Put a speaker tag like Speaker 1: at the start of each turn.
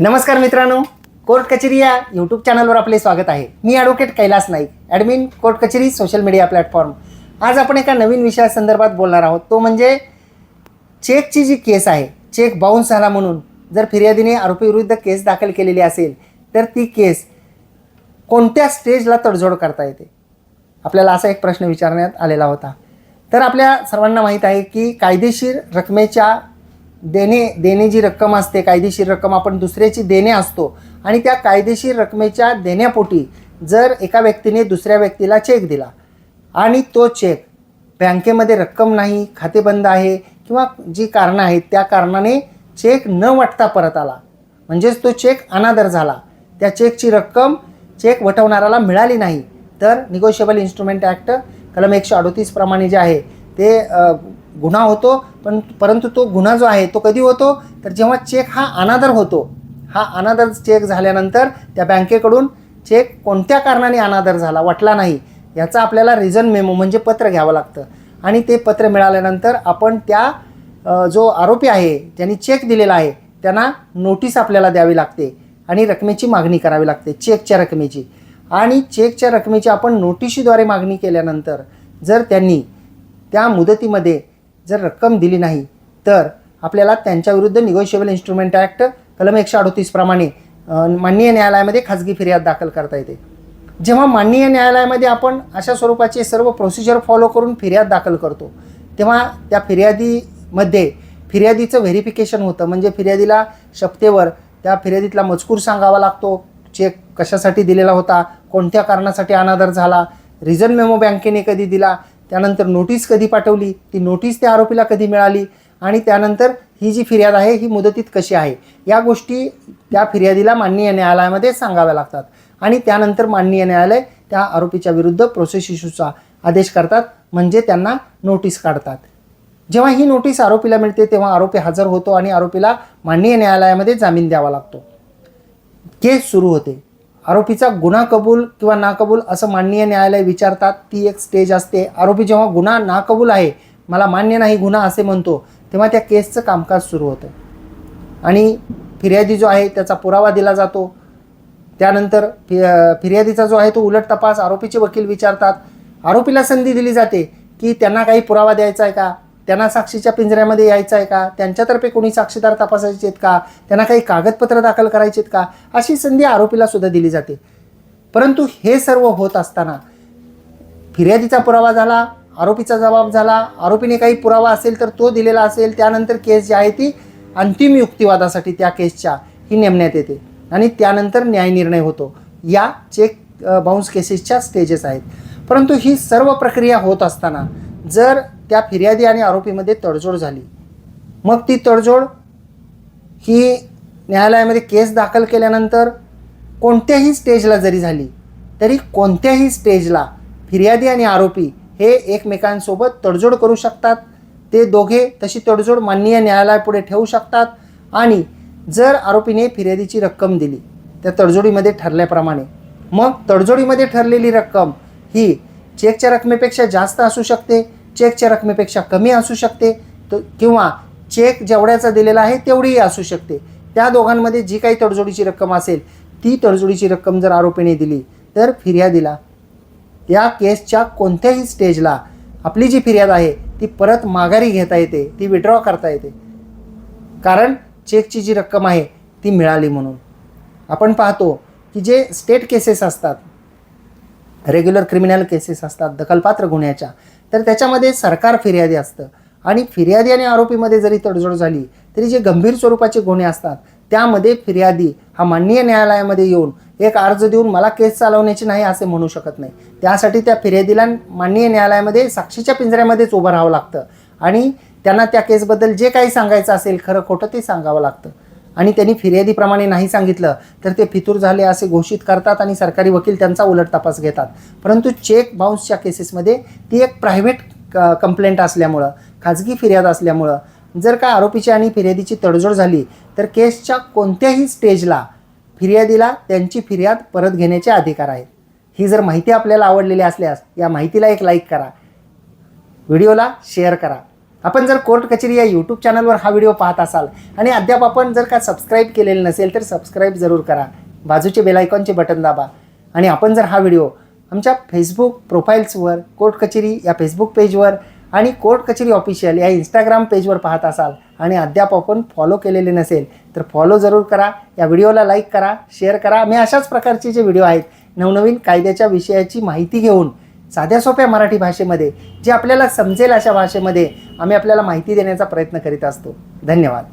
Speaker 1: नमस्कार मित्रांनो कोर्ट कचेरी या यूट्यूब चॅनलवर आपले स्वागत आहे. मी advocate Kailas Naik admin court कचेरी सोशल मीडिया प्लॅटफॉर्म आज आपण एका नवीन विषयासंदर्भात बोलणार आहोत. तो म्हणजे चेकची जी केस आहे चेक बाउन्स झाला म्हणून जर फिर्यादीने आरोपीविरुद्ध केस दाखल केलेली असेल तर ती केस कोणत्या स्टेजला तडजोड करता येते? आपल्याला असा एक प्रश्न विचारण्यात आलेला होता. तर आपल्या सर्वांना माहीत आहे की कायदेशीर रकमेच्या देणे देणे जी रक्कम असते कायदेशीर रक्कम आपण दुसऱ्याची देणे असतो आणि त्या कायदेशीर रकमेच्या देण्यापोटी जर एका व्यक्तीने दुसऱ्या व्यक्तीला चेक दिला आणि तो चेक बँकेमध्ये रक्कम नाही खाते बंद आहे किंवा जी कारणं आहेत त्या कारणाने चेक न वाटता परत आला म्हणजेच तो चेक अनादर झाला त्या चेकची रक्कम चेक वटवणाऱ्याला मिळाली नाही तर निगोशिएबल इन्स्ट्रुमेंट ॲक्ट कलम एकशे अडोतीसप्रमाणे जे आहे ते गुन्हा होतो पण परंतु तो गुन्हा जो आहे तो कधी होतो? तर जेव्हा चेक हा अनादर होतो हा अनादर चेक झाल्यानंतर त्या बँकेकडून चेक कोणत्या कारणाने अनादर झाला वाटला नाही याचा आपल्याला रिझन मेमो म्हणजे पत्र घ्यावं लागतं. आणि ते पत्र मिळाल्यानंतर आपण त्या जो आरोपी आहे ज्यांनी चेक दिलेला आहे त्यांना नोटीस आपल्याला द्यावी लागते आणि रकमेची मागणी करावी लागते चेकच्या रकमेची. आणि चेकच्या रकमेची आपण नोटिशीद्वारे मागणी केल्यानंतर जर त्यांनी त्या मुदतीमध्ये जर रक्कम दिली नाही तर आपल्याला त्यांच्याविरुद्ध निगोशिएबल इन्स्ट्रुमेंट ॲक्ट कलम एकशे अडोतीस प्रमाणे माननीय न्यायालयामध्ये खाजगी फिर्याद दाखल करता येते. जेव्हा माननीय न्यायालयामध्ये आपण अशा स्वरूपाचे सर्व प्रोसिजर फॉलो करून फिर्याद दाखल करतो तेव्हा त्या फिर्यादीमध्ये फिर्यादीचं व्हेरिफिकेशन होतं. म्हणजे फिर्यादीला शपथेवर त्या फिर्यादीतला मजकूर सांगावा लागतो चेक कशासाठी दिलेला होता कोणत्या कारणासाठी अनादर झाला रिझन मेमो बँकेने कधी दिला त्यानंतर नोटीस कधी पाठवली? ती नोटीस त्या आरोपीला कधी मिळाली? आणि त्यानंतर ही जी फिर्याद आहे ही मुदतीत कशी आहे? या गोष्टी त्या फिर्यादीला माननीय न्यायालयामध्ये सांगाव्या लागतात. आणि त्यानंतर माननीय न्यायालय त्या आरोपीच्या विरुद्ध प्रोसेस इश्यूचा आदेश करतात म्हणजे त्यांना नोटीस काढतात. जेव्हा ही नोटीस आरोपीला मिळते तेव्हा आरोपी हजर होतो आणि आरोपीला माननीय न्यायालयामध्ये जामीन द्यावा लागतो. केस सुरू होते. आरोपीचा गुन्हा कबूल किंवा नाकबूल असं माननीय न्यायालय विचारतात. ती एक स्टेज असते. आरोपी जेव्हा गुन्हा नाकबूल आहे मला मान्य नाही गुन्हा असे म्हणतो तेव्हा त्या केसचं कामकाज सुरू होतं. आणि फिर्यादी जो आहे त्याचा पुरावा दिला जातो. त्यानंतर फि फिर्यादीचा जो आहे तो उलट तपास आरोपीचे वकील विचारतात. आरोपीला संधी दिली जाते की त्यांना काही पुरावा द्यायचा आहे का? त्यांना साक्षीच्या पिंजऱ्यामध्ये यायचं आहे का? त्यांच्यातर्फे कोणी साक्षीदार तपासायचे आहेत का? त्यांना काही कागदपत्र दाखल करायचे आहेत का? अशी संधी आरोपीला सुद्धा दिली जाते. परंतु हे सर्व होत असताना फिर्यादीचा पुरावा झाला आरोपीचा जबाब झाला. आरोपीने काही पुरावा असेल तर तो दिलेला असेल. त्यानंतर केस जी आहे ती अंतिम युक्तिवादासाठी त्या केसच्या ही नेमण्यात येते. आणि त्यानंतर न्यायनिर्णय होतो. या चेक बाउन्स केसेसच्या स्टेजेस आहेत. परंतु ही सर्व प्रक्रिया होत असताना जर त्या फिर्यादी आणि आरोपीमध्ये तडजोड झाली. मग ती तडजोड ही न्यायालयामध्ये केस दाखल केल्यानंतर कोणत्याही स्टेजला जरी झाली तरी कोणत्याही स्टेजला फिर्यादी आणि आरोपी हे एकमेकांसोबत तडजोड करू शकतात. ते दोघे तशी तडजोड माननीय न्यायालयापुढे ठेवू शकतात आणि जर आरोपीने फिर्यादीची रक्कम दिली त्या तडजोडीमध्ये ठरल्याप्रमाणे. मग तडजोडीमध्ये ठरलेली रक्कम ही चेकच्या रकमेपेक्षा जास्त असू शकते चेकच्या रकमेपेक्षा कमी असू शकते त- किंवा चेक जेवढ्याचा दिलेला आहे तेवढीही असू शकते. त्या दोघांमध्ये जी काही तडजोडीची रक्कम असेल ती तडजोडीची रक्कम जर आरोपीने दिली तर फिर्यादीला या केसच्या कोणत्याही स्टेजला आपली जी फिर्याद आहे ती परत माघारी घेता येते ती विड्रॉ करता येते. कारण चेकची जी रक्कम आहे ती मिळाली म्हणून. आपण पाहतो की जे स्टेट केसेस असतात रेग्युलर क्रिमिनल केसेस असतात दखलपात्र गुन्ह्याच्या. तर त्याच्यामध्ये सरकार फिर्यादी असतं. आणि फिर्यादी आणि आरोपीमध्ये जरी तडजोड झाली तरी जे गंभीर स्वरूपाचे गुन्हे असतात त्यामध्ये फिर्यादी हा माननीय न्यायालयामध्ये येऊन एक अर्ज देऊन मला केस चालवण्याची नाही असे म्हणू शकत नाही. त्यासाठी त्या फिर्यादीला माननीय न्यायालयामध्ये साक्षीच्या पिंजऱ्यामध्येच उभं राहावं लागतं. आणि त्यांना त्या केसबद्दल जे काही सांगायचं असेल खरं खोटं ते सांगावं लागतं. आणि त्यांनी फिर्यादीप्रमाणे नाही सांगितलं तर ते फितूर झाले असे घोषित करतात आणि सरकारी वकील त्यांचा उलट तपास घेतात. परंतु चेक बाउन्सच्या केसेसमध्ये ती एक प्रायव्हेट कंप्लेंट असल्यामुळं खाजगी फिर्याद असल्यामुळं जर का आरोपीची आणि फिर्यादीची तडजोड झाली तर केसच्या कोणत्याही स्टेजला फिर्यादीला त्यांची फिर्याद परत घेण्याचे अधिकार आहेत. ही जर माहिती आपल्याला आवडलेली असल्यास या माहितीला एक लाईक करा. व्हिडिओला शेअर करा. आपण जर कोर्ट कचेरी या यूट्यूब चॅनलवर हा व्हिडिओ पाहत असाल आणि अद्याप आपण जर का सबस्क्राईब केलेलं नसेल तर सबस्क्राईब जरूर करा. बाजूचे बेलायकॉनचे बटन दाबा. आणि आपण जर हा व्हिडिओ आमच्या फेसबुक प्रोफाईल्सवर कोर्ट कचेरी या फेसबुक पेजवर आणि कोर्ट कचेरी ऑफिशियल या इंस्टाग्राम पेजवर पाहत असाल आणि अद्याप आपण फॉलो केलेले नसेल तर फॉलो जरूर करा. या व्हिडिओला लाईक करा शेअर करा. मी अशाच प्रकारचे जे व्हिडिओ आहेत नवनवीन कायद्याच्या विषयाची माहिती घेऊन साध्या सोप्या मराठी भाषेमध्ये जे आपल्याला समजेल अशा भाषेमध्ये आम्ही आपल्याला माहिती देण्याचा प्रयत्न करीत असतो. धन्यवाद.